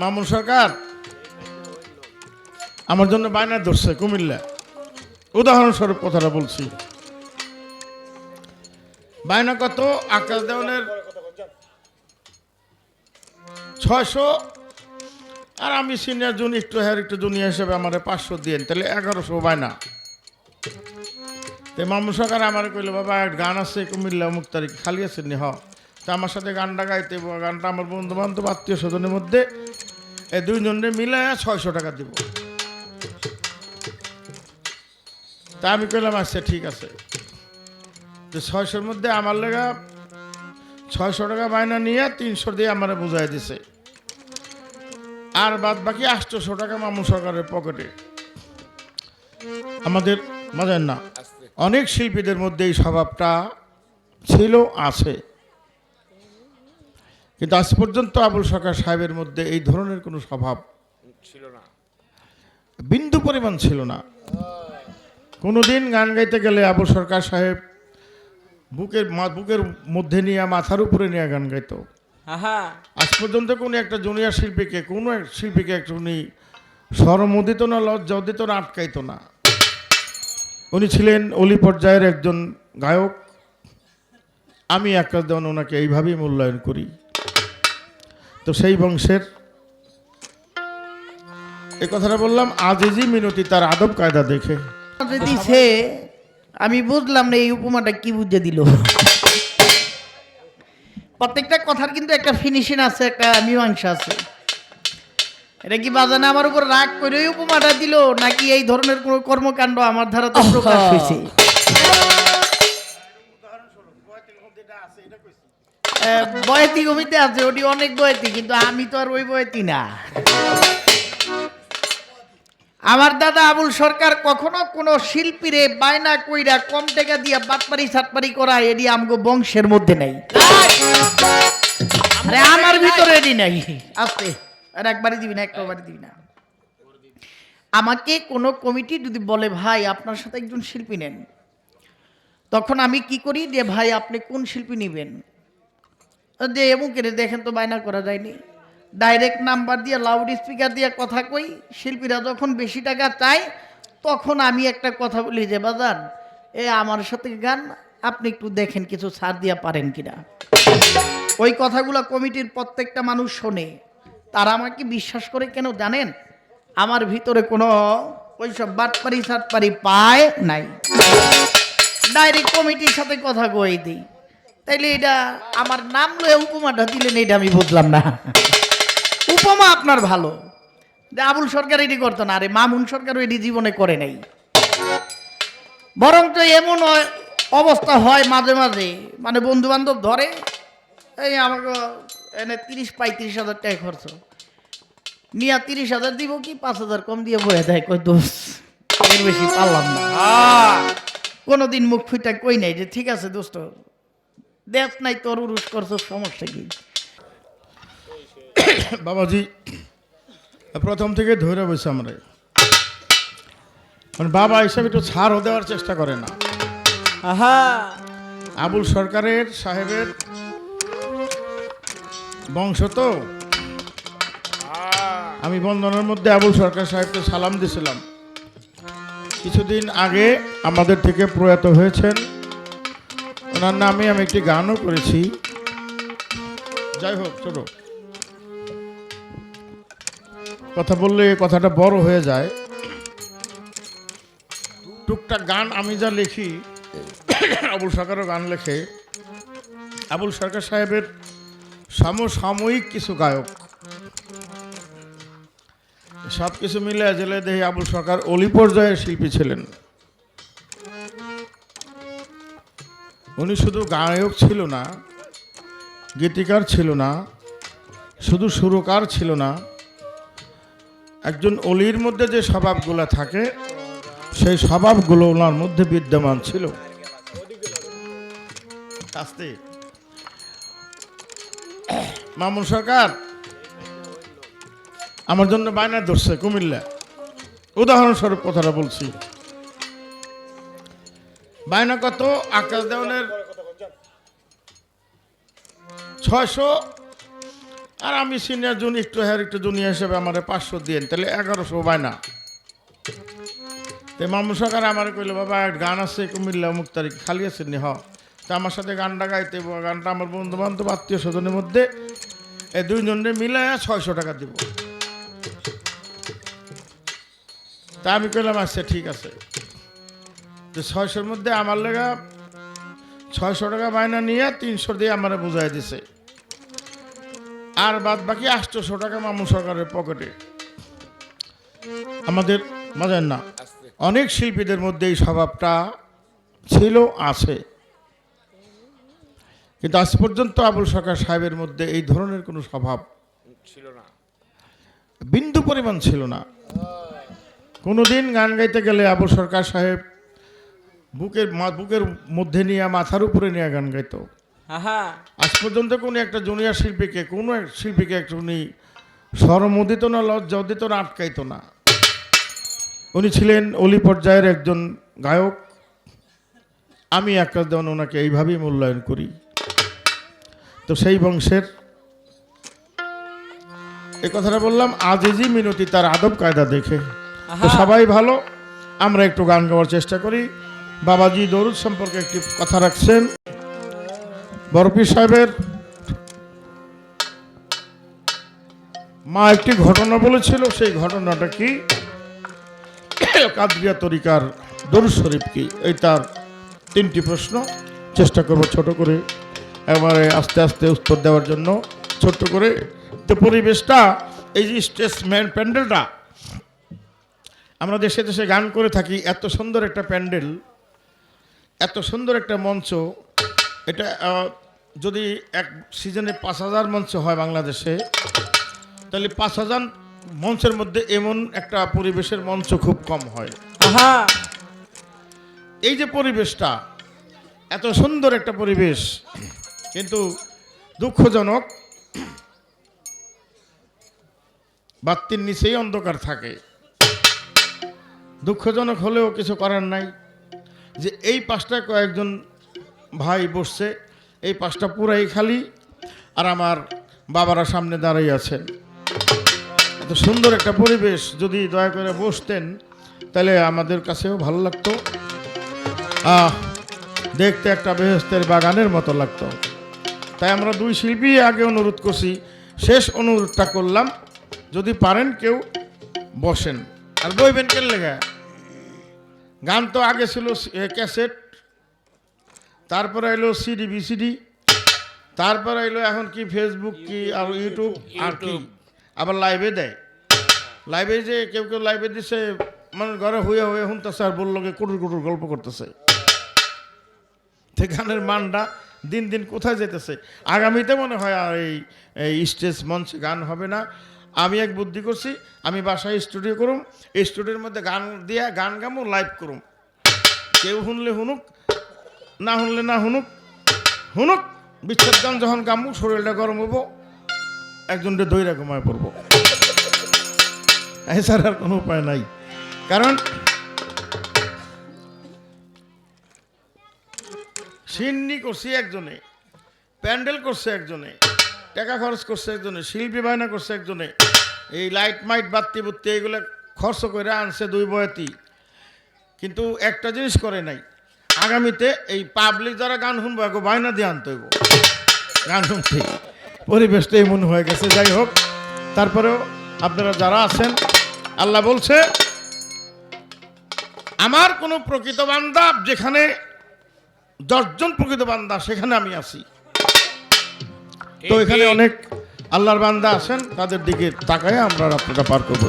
মামুন সরকার, আমার জন্য বায়না ধরছে কুমিল্লা। উদাহরণস্বরূপ কথাটা বলছি। বায়না কত? আকাশ দেওয়ানের ছয়শো। আর আমি সিনিয়র জুন, একটু হ্যার, একটু জুনিয়র হিসেবে আমার পাঁচশো দিয়েন, তাহলে এগারোশো বায়না। তো মামুন সরকার আমার কইলো, বাবা, এক গান আছে কুমিল্লা মুখ তারিখ, খালি আছে নি, হ। তা আমার সাথে গানটা গাইতে। গানটা আমার বন্ধু বান্ধব আত্মীয় স্বজনের মধ্যে এই দুইজনে মিলে ছয়শো টাকা দিব। তা আমি কইলাম আচ্ছা ঠিক আছে। তো ছয়শোর মধ্যে আমার লেগা ছয়শো টাকা বায়না নিয়ে তিনশো দিয়ে আমার বুঝাই দিছে। আর বাদ বাকি আটশোশো টাকা মামুন সরকারের পকেটে। আমাদের মজার না অনেক শিল্পীদের মধ্যে এই স্বভাবটা ছিল আছে। কিন্তু আজ পর্যন্ত আবুল সরকার সাহেবের মধ্যে এই ধরনের কোনো স্বভাব ছিল না। বিন্দু পরিমাণ ছিল না। কোনোদিন গান গাইতে গেলে আবুল সরকার সাহেব বুকের মা- বুকের মধ্যে নিয়ে মাথার উপরে নিয়ে গান গাইতো। আজ পর্যন্ত কোনো একটা জুনিয়র শিল্পীকে কোনো এক শিল্পীকে একটা উনি শরমও দিত না লজ্জা দিত না আটকাইত না। উনি ছিলেন অলি পর্যায়ের একজন গায়ক। আমি একটা দেওয়ান ওনাকে এইভাবেই মূল্যায়ন করি। তো সেই বংশের এই কথাটা বললাম আজিজি মিনতি তার আদব কায়দা দেখে। দিছে আমি বুঝলাম না এই উপমাটা কি বুঝে দিল। প্রত্যেকটা কথার কিন্তু একটা ফিনিশিং আছে একটা মীমাংসা আছে। এটা কি বাজানে আমার উপর রাগ করে উপমাটা দিল নাকি এই ধরনের কোনো কর্মকাণ্ড আমার ধারা তো প্রকাশ হয়েছে? বয়তি কমিতে আছে, ওটি অনেক বয়তি, কিন্তু আমি তো আর ওই বয়তি না। আমার দাদা আবুল সরকার কখনো কোনো শিল্পীরে বায়না কইরা কম টাকা দিয়া বাটপারি সাটপারি করা এডি আমগো বংশের মধ্যে নাই। আরে আমার ভিতরে এডি নাই। আস্তে, আর একবারই দিবি না একবারই দিবি না। আমাকে কোনো কমিটি যদি বলে, ভাই, আপনার সাথে একজন শিল্পী নেন। তখন আমি কি করি যে, ভাই, আপনি কোন শিল্পী নেবেন? যে এমুকের দেখেন তো বায়না করা যায়নি। ডাইরেক্ট নাম্বার দিয়ে লাউড স্পিকার দিয়ে কথা কই। শিল্পীরা যখন বেশি টাকা চায়, তখন আমি একটা কথা বলি যে, বাজান, এ আমার সাথে গান, আপনি একটু দেখেন কিছু ছাড় দিয়া পারেন কিনা? ওই কথাগুলো কমিটির প্রত্যেকটা মানুষ শোনে। তারা আমাকে বিশ্বাস করে, কেন জানেন, আমার ভিতরে কোনো ওইসব বাটপারি সাটপারি পায় নাই। ডাইরেক্ট কমিটির সাথে কথা কই দিই। তাইলে এটা আমার নাম লয়ে উপমাটা দিলেন এটা আমি বুঝলাম না। উপমা আপনার ভালো। যে আবুল সরকার এটি করতো না আরে মামুন সরকারও এটি জীবনে করে নাই। বরং তো এমন অবস্থা হয় মাঝে মাঝে মানে বন্ধু বান্ধব ধরে এই আমাকে এনে তিরিশ পঁয়ত্রিশ হাজার টাকা খরচ নিয়ে তিরিশ হাজার দিব কি পাঁচ হাজার কম দিয়ে বয়ে দেয় কই দোষ এর বেশি পারলাম না। কোনোদিন মুখ ফুটা কই নাই যে ঠিক আছে দোস্ত দেখ নাই তোর উরুস করছ সমস্যা কি? বাবাজি প্রথম থেকে ধরে বসে আমরা। মানে বাবা হিসাবে একটু ছাড়ও দেওয়ার চেষ্টা করে না। আহা! আবুল সরকারের সাহেবের বংশ তো। আমি বন্ধনের মধ্যে আবুল সরকার সাহেবকে সালাম দিছিলাম কিছুদিন আগে আমাদের থেকে প্রয়াত হয়েছেন ওনার নামে আমি একটি গানও করেছি। যাই হোক ছোট কথা বললে কথাটা বড় হয়ে যায়। টুকটাক গান আমি যা লিখি, আবুল সরকারও গান লেখে। আবুল সরকার সাহেবের সমসাময়িক কিছু গায়ক। সব কিছু মিলে জেলে দেহে আবুল সরকার অলি পর্যায়ের শিল্পী ছিলেন। উনি শুধু গায়ক ছিল না, গীতিকার ছিল না, শুধু সুরকার ছিল না, একজন অলির মধ্যে যে স্বভাবগুলো থাকে, সেই স্বভাবগুলো ওনার মধ্যে বিদ্যমান ছিল। আস্তে মামুন সরকার, আমার জন্য বায়না ধরছে কুমিল্লা উদাহরণস্বরূপ কথাটা বলছি। বায়না কত আকাশ দেওয়ানের ছয়শো। আর আমি সিনিয়র জুন একটু হ্যার, একটু জুনিয়র হিসেবে আমার পাঁচশো দিয়েন, তাহলে এগারোশো বায়না তো মামু সরকার আমার কইলো, বাবা, এক গান আছে, কুমিল্লা অমুক তারিখ, খালি আছে নি, হ। তা আমার সাথে গানটা গাইতে গানটা আমার বন্ধু বান্ধব আত্মীয় স্বজনের মধ্যে এই দুইজনে মিলে ছয়শো টাকা দিব। তা আমি কইলাম আচ্ছা ঠিক আছে। তো ছয়শোর মধ্যে আমার লেগা ছয়শো টাকা বায়না নিয়ে তিনশো দিয়ে আমার বুঝাই দিছে। আর বাদ বাকি আটশোশো টাকা মামু সরকারের পকেটে। আমাদের মজার না অনেক শিল্পীদের মধ্যে এই স্বভাবটা ছিল আছে। কিন্তু আজ পর্যন্ত আবুল সরকার সাহেবের মধ্যে এই ধরনের কোনো স্বভাব ছিল না। বিন্দু পরিমাণ ছিল না। কোনোদিন গান গাইতে গেলে আবুল সরকার সাহেব বুকের বুকের মধ্যে নিয়ে মাথার উপরে নিয়ে গান গাইতো। আজ পর্যন্ত কোনো একটা জুনিয়র শিল্পীকে কোনো এক শিল্পীকে একটা উনি শরমও দিত না লজ্জা দিত না আটকাইতো না। উনি ছিলেন অলি পর্যায়ের একজন গায়ক। আমি আকাশ দেওয়ান ওনাকে এইভাবেই মূল্যায়ন করি। তো সেই বংশের এই কথাটা বললাম আজিজি মিনতি তার আদব কায়দা দেখে। তো সবাই ভালো আমরা একটু গান গাওয়ার চেষ্টা করি। বাবাজি দরুদ সম্পর্কে একটি কথা রাখছেন। বরফি সাহেবের মা একটি ঘটনা বলেছিল, সেই ঘটনাটা কি? কাদরিয়া তরিকার দরুদ শরীফ কি? এই তার তিনটি প্রশ্ন। চেষ্টা করব ছোট করে, এবারে আস্তে আস্তে উত্তর দেওয়ার জন্য ছোট্ট করে। তো পরিবেশটা, এই যে স্টেজ ম্যান প্যান্ডেলটা, আমরা দেশে দেশে গান করে থাকি, এত সুন্দর একটা প্যান্ডেল। এত সুন্দর একটা মঞ্চ। এটা যদি এক সিজনে পাঁচ হাজার মঞ্চ হয় বাংলাদেশে তাহলে পাঁচ হাজার মঞ্চের মধ্যে এমন একটা পরিবেশের মঞ্চ খুব কম হয়। এই যে পরিবেশটা এত সুন্দর একটা পরিবেশ কিন্তু দুঃখজনক বাত্তির নিচেই অন্ধকার থাকে। দুঃখজনক হলেও কিছু করার নাই। যে এই পাশটা কয়েকজন ভাই বসছে, এই পাশটা পুরাই খালি, আর আমার বাবারা সামনে দাঁড়িয়ে আছেন। এত সুন্দর একটা পরিবেশ, যদি দয়া করে বসতেন, তাহলে আমাদের কাছেও ভালো লাগতো। আহ, দেখতে একটা বেহেস্তের বাগানের মতো লাগতো। তাই আমরা দুই শিল্পী আগে অনুরোধ করছি, শেষ অনুরোধটা করলাম। যদি পারেন কেউ, বসেন। আর বইবেন কেন লেখা গান তো আগে ছিল ক্যাসেট তারপরে এলো সিডি বিসিডি তারপরে এলো এখন কি ফেসবুক কি আর ইউটিউব আর কি। আবার লাইভে দেয়। লাইভে যে কেউ কেউ লাইভে দিছে মানে ঘরে হয়ে হয়ে শুনতেছে আর বলল কুটুর কুটুর গল্প করতেছে। গানের মানটা দিন দিন কোথায় যেতেছে? আগামীতে মনে হয় আর এই এই স্টেজ মঞ্চে গান হবে না। আমি এক বুদ্ধি করছি, আমি বাসায় স্টুডিও করুম স্টুডিওর মধ্যে গান দিয়া গান গামো লাইভ করুম। কেউ শুনলে শুনুক, না শুনলে না শুনুক শুনুক বিচ্ছেদ গান যখন গামু, শরীরটা গরম হব একজনটা দইরা ঘুমায় পড়ব। এছাড়া আর কোনো উপায় নাই। কারণ, সিন্নি করছি একজনে, প্যান্ডেল করছে একজনে টাকা খরচ করছে একজনে, শিল্পী বায়না করছে একজনে। এই লাইট মাইট বাত্তি বুত্তি এগুলো খরচ করে আনছে দুই বয়াতি। কিন্তু একটা জিনিস করে নাই, আগামীতে এই পাবলিক যারা গান শুনব, এগো বায়না দিয়ে আনতে হইব। গান শুনতে। পরিবেশটা এমন হয়ে গেছে, যাই হোক। তারপরেও আপনারা যারা আছেন, আল্লাহ বলছে, আমার কোনো প্রকৃত বান্দা যেখানে দশজন প্রকৃত বান্দা, সেখানে আমি আছি। তো এখানে অনেক আল্লাহর বান্দা আসেন তাদের দিকে তাকায় আমরা রাত্রিটা পার করব